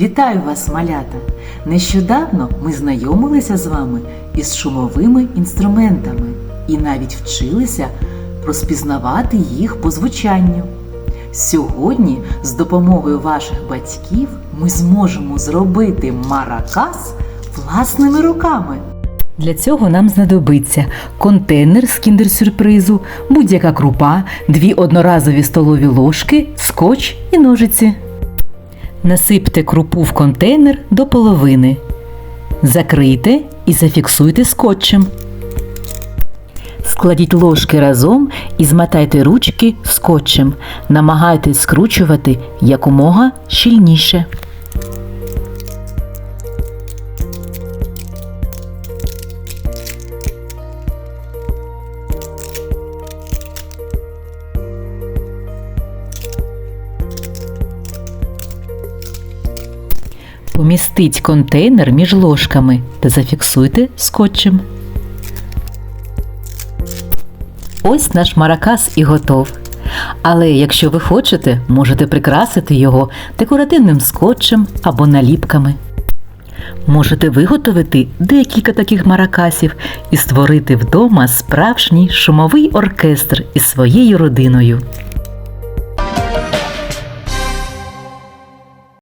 Вітаю вас, малята! Нещодавно ми знайомилися з вами із шумовими інструментами і навіть вчилися розпізнавати їх по звучанню. Сьогодні з допомогою ваших батьків ми зможемо зробити маракас власними руками. Для цього нам знадобиться контейнер з кіндер-сюрпризу, будь-яка крупа, дві одноразові столові ложки, скотч і ножиці. Насипте крупу в контейнер до половини. Закрийте і зафіксуйте скотчем. Складіть ложки разом і змотайте ручки скотчем. Намагайтесь скручувати якомога щільніше. Помістіть контейнер між ложками та зафіксуйте скотчем. Ось наш маракас і готов. Але якщо ви хочете, можете прикрасити його декоративним скотчем або наліпками. Можете виготовити декілька таких маракасів і створити вдома справжній шумовий оркестр із своєю родиною.